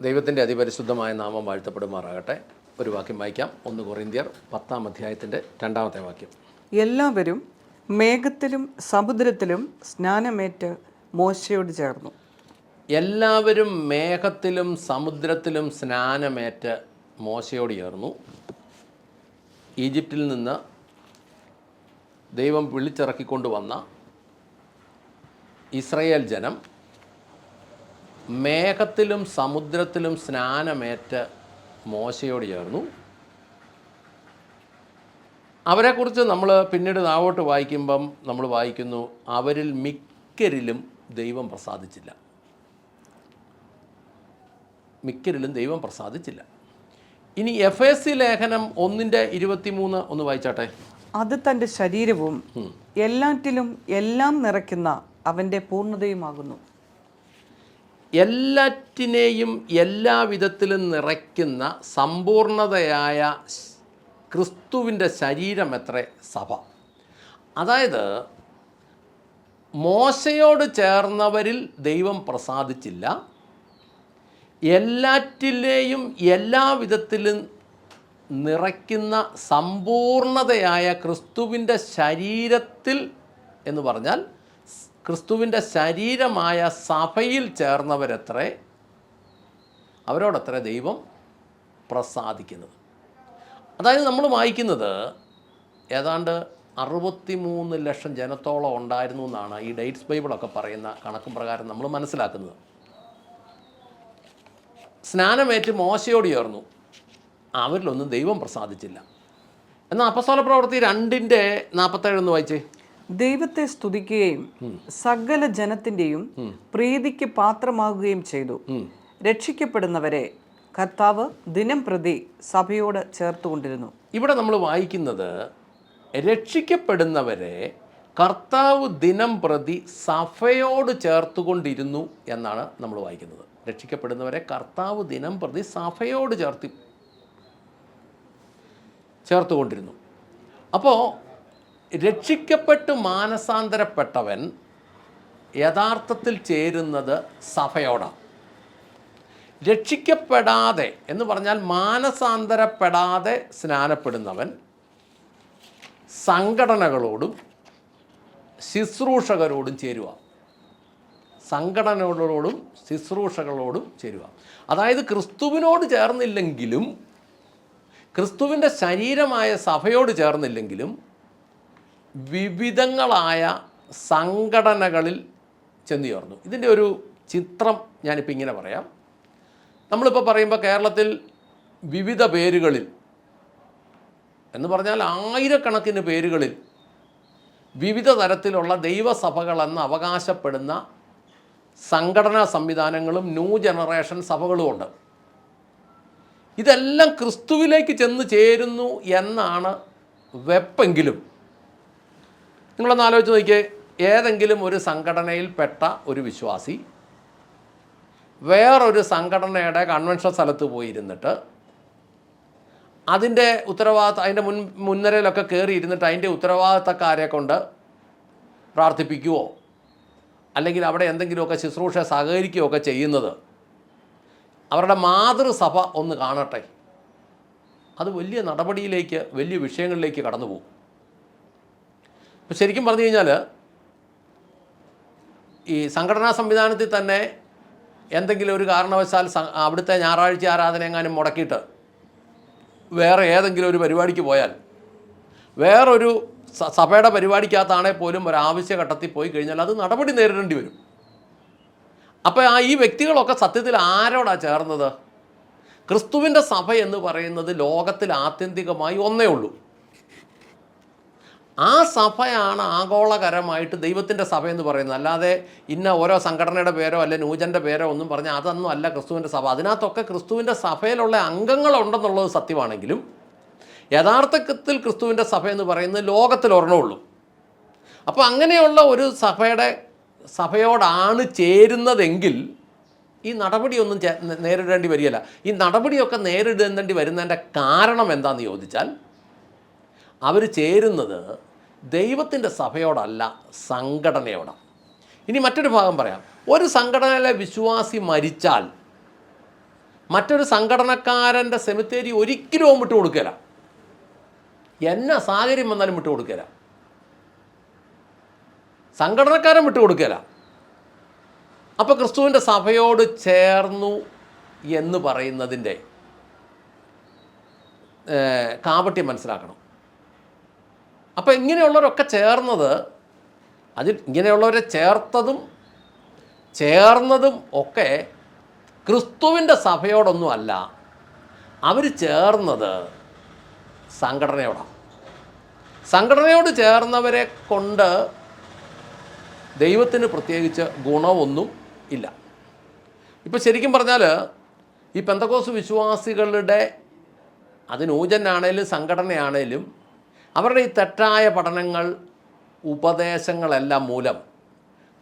ദൈവത്തിന്റെ അതിപരിശുദ്ധമായ നാമം വാഴ്ത്തപ്പെടുമാറാകട്ടെ. ഒരു വാക്യം വായിക്കാം. ഒന്ന് കൊറിന്ത്യർ പത്താം അധ്യായത്തിന്റെ രണ്ടാമത്തെ വാക്യം. എല്ലാവരും മേഘത്തിലും സമുദ്രത്തിലും സ്നാനമേറ്റ് മോശയോട് ചേർന്നു. എല്ലാവരും മേഘത്തിലും സമുദ്രത്തിലും സ്നാനമേറ്റ് മോശയോട് ചേർന്നു. ഈജിപ്തിൽ നിന്ന് ദൈവം വിളിച്ചിറക്കിക്കൊണ്ടുവന്ന ഇസ്രയേൽ ജനം മേഘത്തിലും സമുദ്രത്തിലും സ്നാനമേറ്റ് മോശയോട് ചേർന്നു. അവരെക്കുറിച്ച് നമ്മൾ പിന്നീട് നാവോട്ട് വായിക്കുമ്പം നമ്മൾ വായിക്കുന്നു അവരിൽ മിക്കരിലും ദൈവം പ്രസാദിച്ചില്ല. മിക്കരിലും ദൈവം പ്രസാദിച്ചില്ല. ഇനി എഫ് എസ് സി ലേഖനം ഒന്നിന്റെ ഇരുപത്തിമൂന്ന് ഒന്ന് വായിച്ചാട്ടെ? അത് തന്റെ ശരീരവും എല്ലാറ്റിലും എല്ലാം നിറയ്ക്കുന്ന അവന്റെ പൂർണതയുമാകുന്നു. എല്ലാറ്റിനെയും എല്ലാ വിധത്തിലും നിറയ്ക്കുന്ന സമ്പൂർണതയായ ക്രിസ്തുവിന്റെ ശരീരം എത്ര? സഭ. അതായത് മോശയോട് ചേർന്നവരിൽ ദൈവം പ്രസാദിച്ചില്ല. എല്ലാറ്റിലെയും എല്ലാ വിധത്തിലും നിറയ്ക്കുന്ന സമ്പൂർണതയായ ക്രിസ്തുവിന്റെ ശരീരത്തിൽ എന്ന് പറഞ്ഞാൽ ക്രിസ്തുവിന്റെ ശരീരമായ സഭയിൽ ചേർന്നവരത്രേ അവരോടത്ര ദൈവം പ്രസാദിക്കുന്നത്. അതായത് നമ്മൾ വായിക്കുന്നത് ഏതാണ്ട് അറുപത്തി മൂന്ന് ലക്ഷം ജനത്തോളം ഉണ്ടായിരുന്നു എന്നാണ് ഈ ഡേറ്റ്സ് ബൈബിളൊക്കെ പറയുന്ന കണക്കും പ്രകാരം നമ്മൾ മനസ്സിലാക്കുന്നത്. സ്നാനമേറ്റ് മോശയോട് ചേർന്നു. അവരിലൊന്നും ദൈവം പ്രസാദിച്ചില്ല. എന്നാൽ അപ്പസ്വല പ്രവൃത്തി രണ്ടിന്റെ നാൽപ്പത്തേഴ് ഒന്ന് വായിച്ചേ. ദൈവത്തെ സ്തുതിക്കുകയും സകല ജനത്തിന്റെയും പ്രീതിക്ക് പാത്രമാകുകയും ചെയ്തു. രക്ഷിക്കപ്പെടുന്നവരെ കർത്താവ് ദിനം പ്രതി സഭയോട് ചേർത്തുകൊണ്ടിരുന്നു. ഇവിടെ നമ്മൾ വായിക്കുന്നത് രക്ഷിക്കപ്പെടുന്നവരെ കർത്താവ് ദിനം പ്രതി സഭയോട് ചേർത്തുകൊണ്ടിരുന്നു എന്നാണ് നമ്മൾ വായിക്കുന്നത്. രക്ഷിക്കപ്പെടുന്നവരെ കർത്താവ് ദിനം പ്രതി സഭയോട് ചേർത്തി ചേർത്തുകൊണ്ടിരുന്നു. അപ്പോൾ രക്ഷിക്കപ്പെട്ട് മാനസാന്തരപ്പെട്ടവൻ യഥാർത്ഥത്തിൽ ചേരുന്നത് സഭയോടാണ്. രക്ഷിക്കപ്പെടാതെ എന്ന് പറഞ്ഞാൽ മാനസാന്തരപ്പെടാതെ സ്നാനപ്പെടുന്നവൻ സംഘടനകളോടും ശുശ്രൂഷകരോടും ചേരുക. സംഘടനകളോടും ശുശ്രൂഷകളോടും ചേരുക. അതായത് ക്രിസ്തുവിനോട് ചേർന്നില്ലെങ്കിലും ക്രിസ്തുവിന്റെ ശരീരമായ സഭയോട് ചേർന്നില്ലെങ്കിലും വിവിധങ്ങളായ സംഘടനകളിൽ ചെന്ന് ചേർന്നു. ഇതിന്റെ ഒരു ചിത്രം ഞാനിപ്പോൾ ഇങ്ങനെ പറയാം. നമ്മളിപ്പോൾ പറയുമ്പോൾ കേരളത്തിൽ വിവിധ പേരുകളിൽ എന്ന് പറഞ്ഞാൽ ആയിരക്കണക്കിന് പേരുകളിൽ വിവിധ തരത്തിലുള്ള ദൈവസഭകളെന്ന് അവകാശപ്പെടുന്ന സംഘടനാ സംവിധാനങ്ങളും ന്യൂ ജനറേഷൻ സഭകളും ഉണ്ട്. ഇതെല്ലാം ക്രിസ്തുവിലേക്ക് ചെന്ന് ചേരുന്നു എന്നാണ് വെപ്പെങ്കിലും നിങ്ങളൊന്ന് ആലോചിച്ച് നോക്കിയേ. ഏതെങ്കിലും ഒരു സംഘടനയിൽപ്പെട്ട ഒരു വിശ്വാസി വേറൊരു സംഘടനയുടെ കൺവെൻഷൻ സ്ഥലത്ത് പോയിരുന്നിട്ട് അതിന്റെ ഉത്തരവാദിത്ത അതിന്റെ മുൻ മുൻനിരയിലൊക്കെ കയറി ഇരുന്നിട്ട് അതിന്റെ ഉത്തരവാദിത്തക്കാരെ കൊണ്ട് പ്രാർത്ഥിപ്പിക്കുവോ? അല്ലെങ്കിൽ അവിടെ എന്തെങ്കിലുമൊക്കെ ശുശ്രൂഷ സഹകരിക്കുകയൊക്കെ ചെയ്യുന്നത്? അവരുടെ മാതൃസഭ ഒന്ന് കാണട്ടെ. അത് വലിയ നടപടിയിലേക്ക് വലിയ വിഷയങ്ങളിലേക്ക് കടന്നു പോകും ഇപ്പം ശരിക്കും പറഞ്ഞു കഴിഞ്ഞാൽ ഈ സംഘടനാ സംവിധാനത്തിൽ തന്നെ എന്തെങ്കിലും ഒരു കാരണവശാൽ അവിടുത്തെ ഞായറാഴ്ച ആരാധന എങ്ങാനും മുടക്കിയിട്ട് വേറെ ഏതെങ്കിലും ഒരു പരിപാടിക്ക് പോയാൽ വേറൊരു സഭയുടെ പരിപാടിക്കകത്താണെങ്കിൽ പോലും ഒരു ആവശ്യഘട്ടത്തിൽ പോയി കഴിഞ്ഞാൽ അത് നടപടി നേരിടേണ്ടി വരും. അപ്പോൾ ആ ഈ വ്യക്തികളൊക്കെ സത്യത്തിൽ ആരോടാ ചേർന്നത്? ക്രിസ്തുവിന്റെ സഭ എന്ന് പറയുന്നത് ലോകത്തിൽ ആത്യന്തികമായി ഒന്നേ ഉള്ളൂ. ആ സഭയാണ് ആഗോളകരമായിട്ട് ദൈവത്തിന്റെ സഭ എന്ന് പറയുന്നത്. അല്ലാതെ ഇന്ന ഓരോ സംഘടനയുടെ പേരോ അല്ലെ നൂജന്റെ പേരോ ഒന്നും പറഞ്ഞ് അതൊന്നും അല്ല ക്രിസ്തുവിന്റെ സഭ. അതിനകത്തൊക്കെ ക്രിസ്തുവിന്റെ സഭയിലുള്ള അംഗങ്ങളുണ്ടെന്നുള്ളത് സത്യമാണെങ്കിലും യഥാർത്ഥത്തിൽ ക്രിസ്തുവിന്റെ സഭ എന്ന് പറയുന്നത് ലോകത്തിൽ ഒരെണ്ണമുള്ളൂ അപ്പോൾ അങ്ങനെയുള്ള ഒരു സഭയുടെ സഭയോടാണ് ചേരുന്നതെങ്കിൽ ഈ നടപടിയൊന്നും നേരിടേണ്ടി വരികയില്ല. ഈ നടപടിയൊക്കെ നേരിടേണ്ടി വരുന്നതിന്റെ കാരണം എന്താണെന്ന് ചോദിച്ചാൽ അവർ ചേരുന്നത് ദൈവത്തിന്റെ സഭയോടല്ല സംഘടനയോടാണ് ഇനി മറ്റൊരു ഭാഗം പറയാം. ഒരു സംഘടനയിലെ വിശ്വാസി മരിച്ചാൽ മറ്റൊരു സംഘടനക്കാരന്റെ സെമിത്തേരി ഒരിക്കലും അവൻ വിട്ടു കൊടുക്കില്ല എന്നാ സാഹചര്യം വന്നാലും വിട്ടു കൊടുക്കില്ല സംഘടനക്കാരൻ വിട്ടു കൊടുക്കില്ല അപ്പോൾ ക്രിസ്തുവിന്റെ സഭയോട് ചേർന്നു എന്ന് പറയുന്നതിന്റെ കാപട്യം മനസ്സിലാക്കണം. അപ്പോൾ ഇങ്ങനെയുള്ളവരൊക്കെ ചേർന്നത് അതിൽ ഇങ്ങനെയുള്ളവരെ ചേർത്തതും ചേർന്നതും ഒക്കെ ക്രിസ്തുവിന്റെ സഭയോടൊന്നും അല്ല. അവർ ചേർന്നത് സംഘടനയോടാണ്. സംഘടനയോട് ചേർന്നവരെ കൊണ്ട് ദൈവത്തിന് പ്രത്യേകിച്ച് ഗുണമൊന്നും ഇല്ല. ഇപ്പോൾ ശരിക്കും പറഞ്ഞാൽ ഈ പെന്തക്കോസ് വിശ്വാസികളുടെ അത് നൂജനാണേലും സംഘടനയാണേലും അവരുടെ ഈ തെറ്റായ പഠനങ്ങൾ ഉപദേശങ്ങളെല്ലാം മൂലം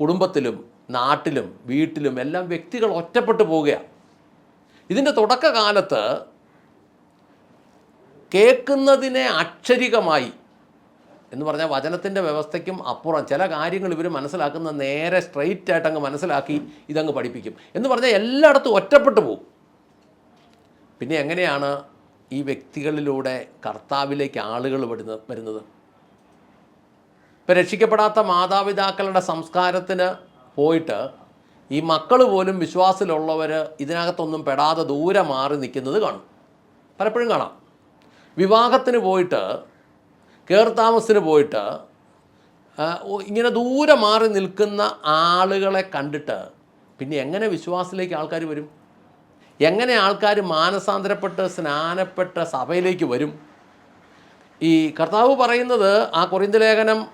കുടുംബത്തിലും നാട്ടിലും വീട്ടിലും എല്ലാം വ്യക്തികൾ ഒറ്റപ്പെട്ടു പോവുകയാണ്. ഇതിന്റെ തുടക്കകാലത്ത് കേൾക്കുന്നതിനെ അക്ഷരികമായി എന്ന് പറഞ്ഞാൽ വചനത്തിന്റെ വ്യവസ്ഥയ്ക്കും അപ്പുറം ചില കാര്യങ്ങൾ ഇവർ മനസ്സിലാക്കുന്ന നേരെ സ്ട്രെയിറ്റ് ആയിട്ട് അങ്ങ് മനസ്സിലാക്കി ഇതങ്ങ് പഠിപ്പിക്കും. എന്ന് പറഞ്ഞാൽ എല്ലായിടത്തും ഒറ്റപ്പെട്ടു പോകും പിന്നെ എങ്ങനെയാണ് ഈ വ്യക്തികളിലൂടെ കർത്താവിലേക്ക് ആളുകൾ വരുന്നത് വരുന്നത്. ഇപ്പം രക്ഷിക്കപ്പെടാത്ത മാതാപിതാക്കളുടെ സംസ്കാരത്തിന് പോയിട്ട് ഈ മക്കൾ പോലും വിശ്വാസത്തിലുള്ളവർ ഇതിനകത്തൊന്നും പെടാതെ ദൂരെ മാറി നിൽക്കുന്നത് കാണും. പലപ്പോഴും കാണാം. വിവാഹത്തിന് പോയിട്ട് കയർത്താമസത്തിന് പോയിട്ട് ഇങ്ങനെ ദൂരെ മാറി നിൽക്കുന്ന ആളുകളെ കണ്ടിട്ട് പിന്നെ എങ്ങനെ വിശ്വാസത്തിലേക്ക് ആൾക്കാർ വരും? എങ്ങനെ ആൾക്കാർ മാനസാന്തരപ്പെട്ട് സ്നാനപ്പെട്ട സഭയിലേക്ക് വരും? ഈ കർത്താവ് പറയുന്നത് ആ കൊറിന്ത ലേഖനം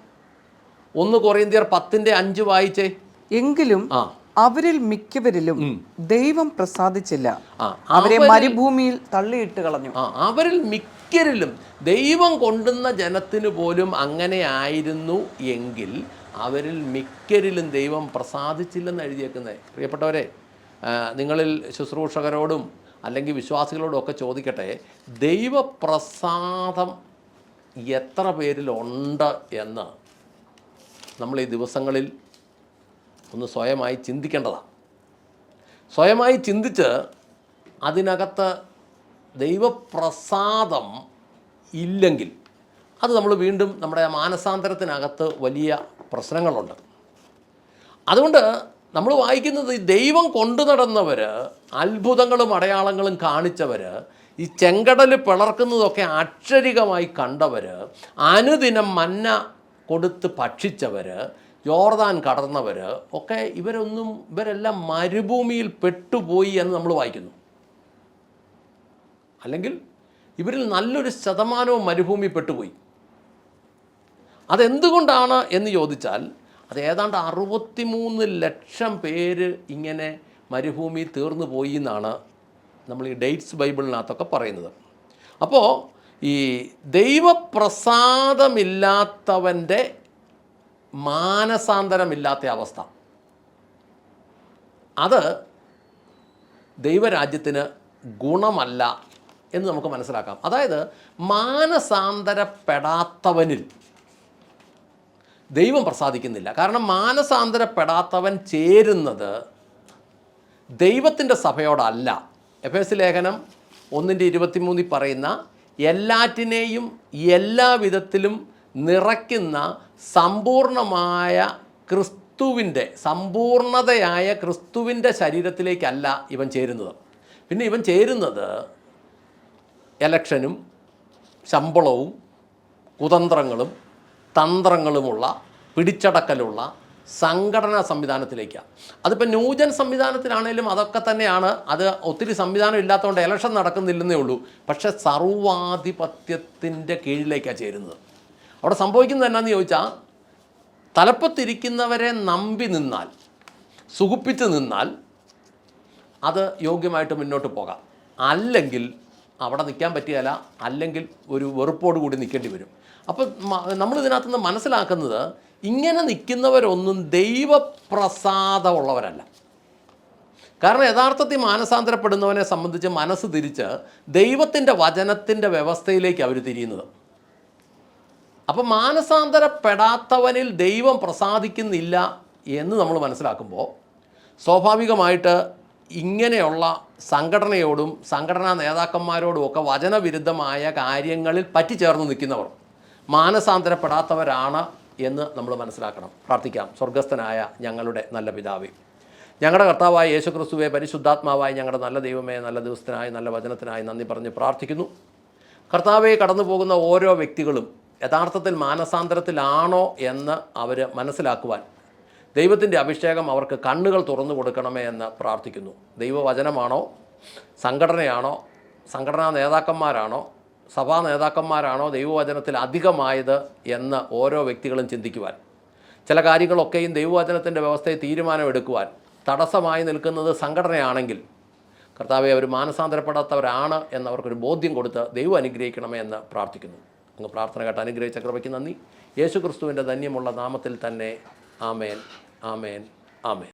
ഒന്ന് കൊറിന്തിയർ പത്തിന്റെ അഞ്ച് വായിച്ചേ. എങ്കിലും ആ. അവരിൽ മിക്കവരിലും ദൈവം പ്രസാദിച്ചില്ല. ആ. അവരെ മരുഭൂമിയിൽ തള്ളിയിട്ട് കളഞ്ഞു. ആ. അവരിൽ മിക്കരിലും ദൈവം കൊണ്ടുന്ന ജനത്തിന് പോലും അങ്ങനെ ആയിരുന്നു എങ്കിൽ അവരിൽ മിക്കരിലും ദൈവം പ്രസാദിച്ചില്ലെന്ന് എഴുതിയേക്കുന്നത് പ്രിയപ്പെട്ടവരെ നിങ്ങളിൽ ശുശ്രൂഷകരോടും അല്ലെങ്കിൽ വിശ്വാസികളോടും ഒക്കെ ചോദിക്കട്ടെ ദൈവപ്രസാദം എത്ര പേരിലുണ്ട് എന്ന് നമ്മൾ ഈ ദിവസങ്ങളിൽ ഒന്ന് സ്വയമായി ചിന്തിക്കേണ്ടതാണ്. സ്വയമായി ചിന്തിച്ച് അതിനകത്ത് ദൈവപ്രസാദം ഇല്ലെങ്കിൽ അത് നമ്മൾ വീണ്ടും നമ്മുടെ മാനസാന്തരത്തിനകത്ത് വലിയ പ്രശ്നങ്ങളുണ്ട്. അതുകൊണ്ട് നമ്മൾ വായിക്കുന്നത് ദൈവം കൊണ്ടു നടന്നവർ അത്ഭുതങ്ങളും അടയാളങ്ങളും കാണിച്ചവർ ഈ ചെങ്കടൽ പിളർക്കുന്നതൊക്കെ അക്ഷരികമായി കണ്ടവർ അനുദിനം മന്ന കൊടുത്ത് ഭക്ഷിച്ചവർ ജോർദാൻ കടന്നവർ ഒക്കെ ഇവരൊന്നും ഇവരെല്ലാം മരുഭൂമിയിൽ പെട്ടുപോയി എന്ന് നമ്മൾ വായിക്കുന്നു. അല്ലെങ്കിൽ ഇവരിൽ നല്ലൊരു ശതമാനവും മരുഭൂമി പെട്ടുപോയി. അതെന്തുകൊണ്ടാണ് എന്ന് ചോദിച്ചാൽ അത് ഏതാണ്ട് അറുപത്തിമൂന്ന് ലക്ഷം പേര് ഇങ്ങനെ മരുഭൂമി തീർന്നു പോയി എന്നാണ് നമ്മൾ ഈ ഡേറ്റ്സ് ബൈബിളിനകത്തൊക്കെ പറയുന്നത്. അപ്പോൾ ഈ ദൈവപ്രസാദമില്ലാത്തവന്റെ മാനസാന്തരമില്ലാത്ത അവസ്ഥ. അത് ദൈവരാജ്യത്തിന് ഗുണമല്ല എന്ന് നമുക്ക് മനസ്സിലാക്കാം. അതായത് മാനസാന്തരപ്പെടാത്തവനിൽ ദൈവം പ്രസാദിക്കുന്നില്ല. കാരണം മാനസാന്തരപ്പെടാത്തവൻ ചേരുന്നത് ദൈവത്തിന്റെ സഭയോടല്ല. എഫ് എസ് ലേഖനം ഒന്നിന്റെ ഇരുപത്തിമൂന്നിൽ പറയുന്ന എല്ലാറ്റിനെയും എല്ലാ വിധത്തിലും നിറയ്ക്കുന്ന സമ്പൂർണമായ ക്രിസ്തുവിന്റെ സമ്പൂർണതയായ ക്രിസ്തുവിന്റെ ശരീരത്തിലേക്കല്ല ഇവൻ ചേരുന്നത്. പിന്നെ ഇവൻ ചേരുന്നത് എലക്ഷനും ശമ്പളവും കുതന്ത്രങ്ങളും തന്ത്രങ്ങളുമുള്ള പിടിച്ചടക്കലുള്ള സംഘടനാ സംവിധാനത്തിലേക്കാണ് അതിപ്പോൾ ന്യൂജൻ സംവിധാനത്തിലാണേലും അതൊക്കെ തന്നെയാണ്. അത് ഒത്തിരി സംവിധാനം ഇല്ലാത്തതുകൊണ്ട് ഇലക്ഷൻ നടക്കുന്നില്ലെന്നേ ഉള്ളൂ. പക്ഷേ സർവാധിപത്യത്തിന്റെ കീഴിലേക്കാണ് ചേരുന്നത്. അവിടെ സംഭവിക്കുന്നത് എന്നാന്ന് ചോദിച്ചാൽ തലപ്പത്തിരിക്കുന്നവരെ നമ്പി നിന്നാൽ സുഖിപ്പിച്ച് നിന്നാൽ അത് യോഗ്യമായിട്ട് മുന്നോട്ട് പോകാം. അല്ലെങ്കിൽ അവിടെ നിൽക്കാൻ പറ്റിയല്ല അല്ലെങ്കിൽ ഒരു വെറുപ്പോട് കൂടി നിൽക്കേണ്ടി വരും. അപ്പോൾ നമ്മൾ നിന്ന് മനസ്സിലാക്കുന്നത് ഇങ്ങനെ നിൽക്കുന്നവരൊന്നും ദൈവപ്രസാദമുള്ളവരല്ല. കാരണം യഥാർത്ഥത്തിൽ മാനസാന്തരപ്പെടുന്നവനെ സംബന്ധിച്ച് മനസ്സ് തിരിച്ച് ദൈവത്തിന്റെ വചനത്തിന്റെ വ്യവസ്ഥയിലേക്ക് അവർ തിരിയുന്നത്. അപ്പം മാനസാന്തരപ്പെടാത്തവനിൽ ദൈവം പ്രസാദിക്കുന്നില്ല എന്ന് നമ്മൾ മനസ്സിലാക്കുമ്പോൾ സ്വാഭാവികമായിട്ട് ഇങ്ങനെയുള്ള സംഘടനയോടും സംഘടനാ നേതാക്കന്മാരോടും ഒക്കെ വചനവിരുദ്ധമായ കാര്യങ്ങളിൽ പറ്റിച്ചേർന്ന് നിൽക്കുന്നവർ മാനസാന്തരപ്പെടാത്തവരാണ് എന്ന് നമ്മൾ മനസ്സിലാക്കണം. പ്രാർത്ഥിക്കാം. സ്വർഗസ്ഥനായ ഞങ്ങളുടെ നല്ല പിതാവേ. ഞങ്ങളുടെ കർത്താവായ യേശുക്രിസ്തുവെ പരിശുദ്ധാത്മാവായി ഞങ്ങളുടെ നല്ല ദൈവമേ നല്ല ദിവസത്തിനായി നല്ല വചനത്തിനായി നന്ദി പറഞ്ഞ് പ്രാർത്ഥിക്കുന്നു. കർത്താവെ കടന്നു പോകുന്ന ഓരോ വ്യക്തികളും യഥാർത്ഥത്തിൽ മാനസാന്തരത്തിലാണോ എന്ന് അവർ മനസ്സിലാക്കുവാൻ ദൈവത്തിന്റെ അഭിഷേകം അവർക്ക് കണ്ണുകൾ തുറന്നു കൊടുക്കണമേ എന്ന് പ്രാർത്ഥിക്കുന്നു. ദൈവവചനമാണോ? സംഘടനയാണോ? സംഘടനാ നേതാക്കന്മാരാണോ? സഭാ നേതാക്കന്മാരാണോ ദൈവവചനത്തിൽ അധികമായത് എന്ന് ഓരോ വ്യക്തികളും ചിന്തിക്കുവാൻ ചില കാര്യങ്ങളൊക്കെയും ദൈവവചനത്തിന്റെ വ്യവസ്ഥയെ തീരുമാനമെടുക്കുവാൻ തടസ്സമായി നിൽക്കുന്നത് സംഘടനയാണെങ്കിൽ കർത്താവെ അവർ മാനസാന്തരപ്പെടാത്തവരാണ് എന്നവർക്കൊരു ബോധ്യം കൊടുത്ത് ദൈവം അനുഗ്രഹിക്കണമേ എന്ന് പ്രാർത്ഥിക്കുന്നു. അങ്ങ് പ്രാർത്ഥന കേട്ട് അനുഗ്രഹിച്ച കൃപയ്ക്ക് നന്ദി. യേശു ക്രിസ്തുവിന്റെ ധന്യമുള്ള നാമത്തിൽ തന്നെ ആമേൻ ആമേൻ ആമേൻ